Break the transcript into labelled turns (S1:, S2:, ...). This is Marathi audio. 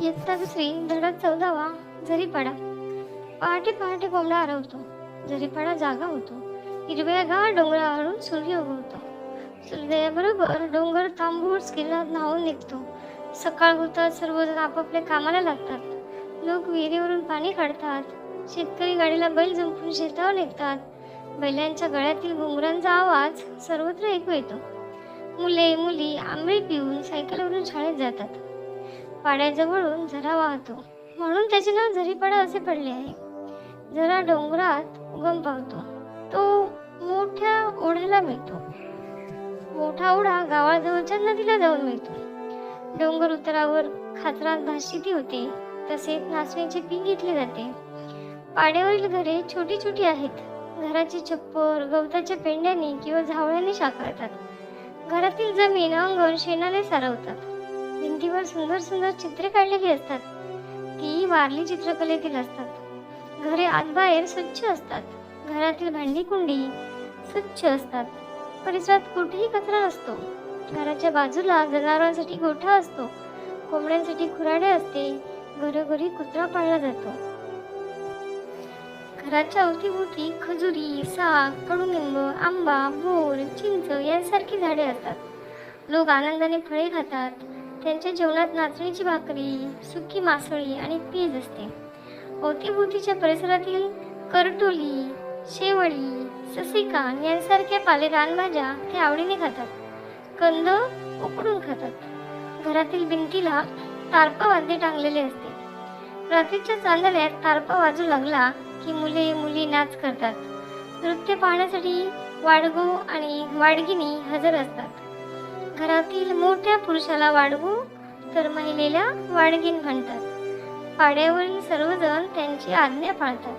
S1: इयत्ता दुसरी धडक चौदावा झरीपाडा पहाटे पहाटे कोंबडा हरवतो. झरीपाडा जागा होतो. हिरव्यागार डोंगरावरून सूर्य उगवतो. सूर्योदयाबरोबर डोंगर तांबूळ किरणात न्हावून निघतो. सकाळ होतात सर्वजण आपापल्या कामाला लागतात. लोक विहिरीवरून पाणी काढतात. शेतकरी गाडीला बैल जमपून शेतावर निघतात. बैलांच्या गळ्यातील घुंगरांचा आवाज सर्वत्र ऐकू येतो. मुले मुली आंबे पिऊन सायकलवरून शाळेत जातात. पाड्याजवळून झरा वाहतो. म्हणून त्याचे नाव झरीपाडा असे पडले आहे. झरा डोंगरात उगम पावतो. तो मोठ्या ओढ्याला मिळतो. मोठा ओढा गावाजवळच्या नदीला जाऊन मिळतो. डोंगर उतरावर खाचरात भाषिती होते. तसेच नाचण्याचे पीक घेतले जाते. पाड्यावरील घरे छोटी छोटी आहेत. घराची छप्पर गवताच्या पेंड्याने किंवा झावळ्याने साकारतात. घरातील जमीन अंगण शेणाने सारवतात. भिंतीवर सुंदर सुंदर चित्रे काढलेली असतात. ती वारली चित्रकलेतील असतात. घरे आतबाहेर स्वच्छ असतात. घरातील भांडी कुंडी स्वच्छ असतात. परिसरात कुठेही कचरा नसतो. घराच्या बाजूला जनावरांसाठी गोठा असतो. कोंबड्यांसाठी खुराडे असते. घरोघरी कुत्रा पाळला जातो. घराच्या अवतीभोवती खजुरी साग कडुनिंब आंबा बोर चिंच यांसारखी झाडे असतात. लोक आनंदाने फळे खातात. त्यांच्या जेवणात नाचणीची भाकरी सुकी मासळी आणि पीज असते. अवतीभोवतीच्या परिसरातील करटोली शेवळी ससिकान यांसारख्या पाले रानभाज्या ते आवडीने खातात. कंद उकडून खातात. घरातील भिंतीला तारपा वाद्य टांगलेले असते. रात्रीच्या चांदण्यात तारपा वाजू लागला की मुले मुली नाच करतात. नृत्य पाहण्यासाठी वाडगो आणि वाडगिनी हजर असतात. घरातील मोठ्या पुरुषाला वाढवू तर महिलेला वाडगीण म्हणतात. पाड्यावरील सर्वजण त्यांची आज्ञा पाळतात.